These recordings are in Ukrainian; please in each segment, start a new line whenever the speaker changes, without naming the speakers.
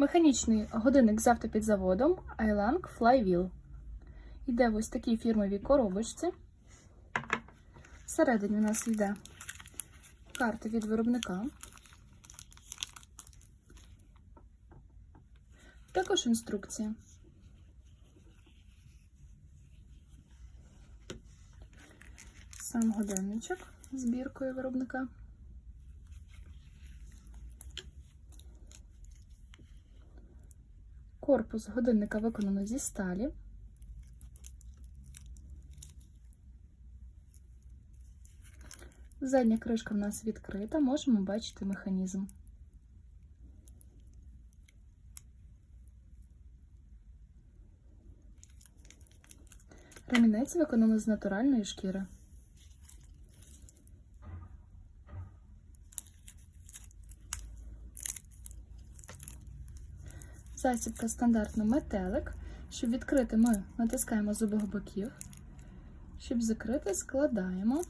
Механічний годинник з автопідзаводом iLang Flywheel. Йде ось такій фірмовій коробочці. Всередині у нас йде карта від виробника. Також інструкція. Сам годинничок з біркою виробника. Корпус годинника виконано зі сталі. Задня кришка в нас відкрита, можемо бачити механізм. Ремінець виконано з натуральної шкіри. Засібка стандартно метелик. Щоб відкрити, ми натискаємо з обох боків. Щоб закрити, складаємо.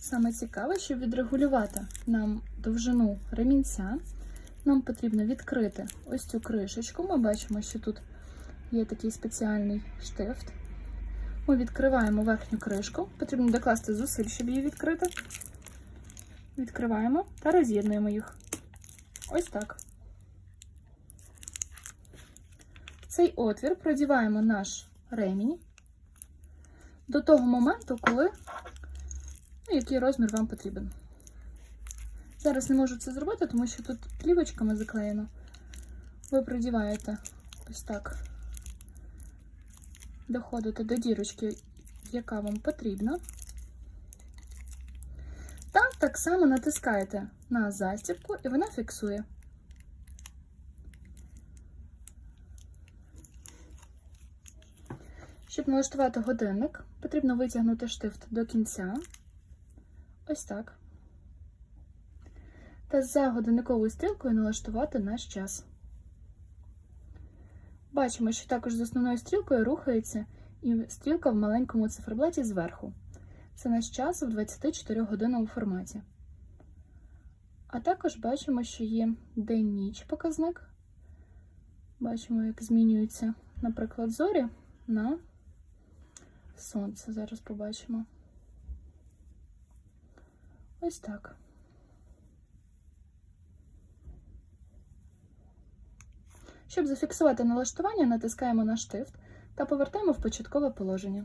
Саме цікаве, щоб відрегулювати нам довжину ремінця, нам потрібно відкрити ось цю кришечку. Ми бачимо, що тут є такий спеціальний штифт. Ми відкриваємо верхню кришку, потрібно докласти зусиль, щоб її відкрити. Відкриваємо та роз'єднуємо їх. Ось так. В цей отвір продіваємо наш ремінь до того моменту, коли ну, який розмір вам потрібен. Зараз не можу це зробити, тому що тут плівочками заклеєно. Ви продіваєте ось так, доходите до дірочки, яка вам потрібна. Та так само натискаєте на застібку і вона фіксує. Щоб налаштувати годинник, потрібно витягнути штифт до кінця. Ось так. Та за годинниковою стрілкою налаштувати наш час. Бачимо, що також з основною стрілкою рухається і стрілка в маленькому циферблаті зверху. Це наш час в 24-годинному форматі. А також бачимо, що є день-ніч показник. Бачимо, як змінюються, наприклад, зорі на сонце. Зараз побачимо. Ось так. Щоб зафіксувати налаштування, натискаємо на штифт та повертаємо в початкове положення.